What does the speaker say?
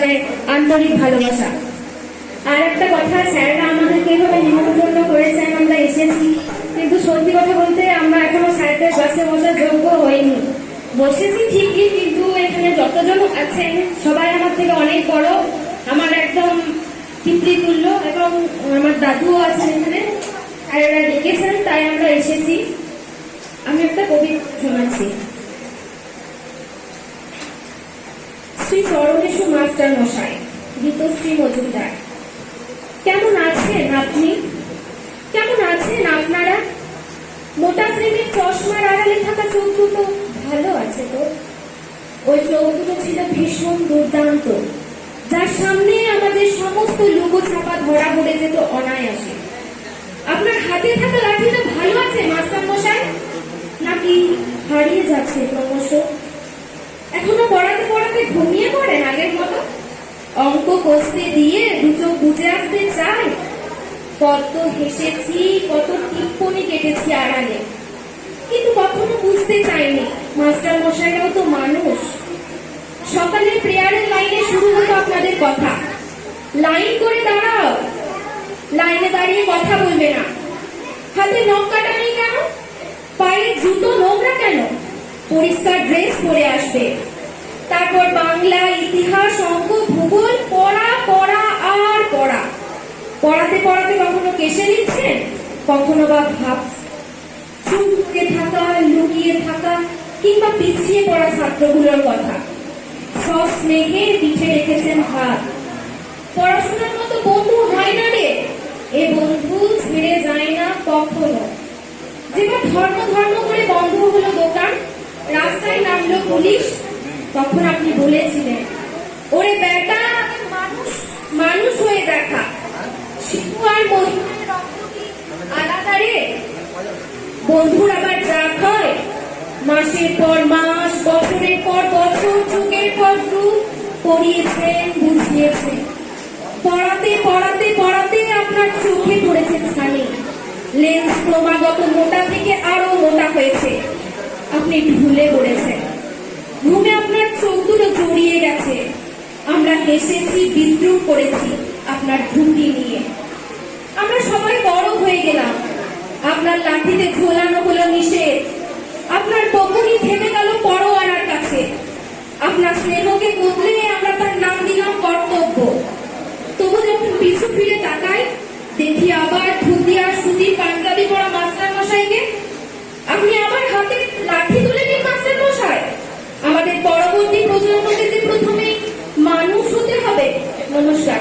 জানাই আন্তরিক ভালোবাসা। আর একটা কথা, স্যাররা আমাদেরকে এভাবে নিমন্ত্রণ করেছেন আমরা এসেছি। কিন্তু সত্যি কথা বলতে আমরা এখনও স্যারদের ক্লাসে বসার যোগ্য হইনি। বসেছি ঠিকই, কিন্তু এখানে যতজন আছেন, সবাই আমার থেকে অনেক বড়। আমার একদম পিতৃতুল্য এবং আমার দাদুও আছেন এখানে। আর এরা ডেকেছেন, তাই আমরা এসেছি। আমি একটা কবিতা শোনাচ্ছি। শ্রী চরণেশু মাস্টার মশাই, গীতশ্রী মজুমদার। কেমন আছেন আপনি? কেমন আছেন আপনারা? মোটা শ্রেণির চশমার আড়ালে থাকা চোখ দুটো ভালো আছে তো। ওই চোখ দুটো ছিল ভীষণ দুর্দান্ত। যার সামনে আমাদের সমস্ত লুকো ছাপা ধরা পড়ে যেত অনায়াসে। আপনার হাতে থাকা লাঠিটা ভালো আছে মাস্টার মশাই নাকি হারিয়ে যাচ্ছে ক্রমশ এখনও পড়াতে পড়াতে ঘুমিয়ে পড়েন আগের মতো অঙ্ক কষতে দিয়ে দু চোখ বুঝে আসতে চাই। কত হেসেছি, কত টিপ্পনি কেটেছি আড়ালে। কিন্তু কখনো বুঝতে চাইনি, মাস্টার মশাইরাও তো মানুষ। সকালে প্রেয়ারের লাইনে শুরু হতো আপনাদের কথা। লাইন করে দাঁড়াও। লাইনে দাঁড়িয়ে কথা বলবে না। হাতে নখ কাটা নেই কেন? পায়ে জুতো, নোংরা কেন? পরিষ্কার ড্রেস পরে আসবে। তারপর বাংলা, ইতিহাস পড়াতে পড়াতে কখনো কেসে নিচ্ছেন কখনো বা ভাবছেন চুপকে থাকা, লুকিয়ে থাকা, কিংবা পিছিয়ে পড়া ছাত্রগুলোর কথা। সস্নেহে পিঠে রেখেছেন হাত। পড়াশোনার মতো বন্ধু হয় না রে। এ বন্ধু ছেড়ে যায় না কখনো। যেবার ধর্ম ধর্ম করে বন্ধ হলো দোকান, রাস্তায় নামলো পুলিশ, তখন আপনি বলেছিলেন, ওরে বেটা, মানুষ মানুষ হয়ে দেখা। শিশু আর রক্ত আলাদা রে বন্ধুর আবার যা হয়। মাসের পর মাস, বছরের পর বছর, যুগের পর যুগ পড়িয়েছেন, বুঝিয়েছেন। পড়াতে পড়াতে পড়াতে আপনার চোখে পড়েছে ছানি। লেন্স ক্রমাগত মোটা থেকে আরও মোটা হয়েছে। আপনি ঢুলে পড়েছেন। ঘুমে আপনার চোখ দুটো জড়িয়ে গেছে। আমরা হেসেছি, বিদ্রুপ করেছি আপনার ঢুকি নিয়ে। আমরা সবাই বড় হয়ে গেলাম। আপনার লাঠিতে ঝোলানো হলো নিষেধ। আপনার বকুনি থেমে গেল পরোয়ারার কাছে। আপনার স্নেহকে বদলে আমরা তার নাম দিলাম কর্তব্য। তবু যখন পিছু ফিরে তাকাই, দেখি আবার ধুতি আর সুতির পাঞ্জাবি পরা মাস্টার মশাইকে আপনি আবার হাতে লাঠি তুলে নিন মাস্টার মশাই আমাদের পরবর্তী প্রজন্মকে যে প্রথমে মানুষ হতে হবে নমস্কার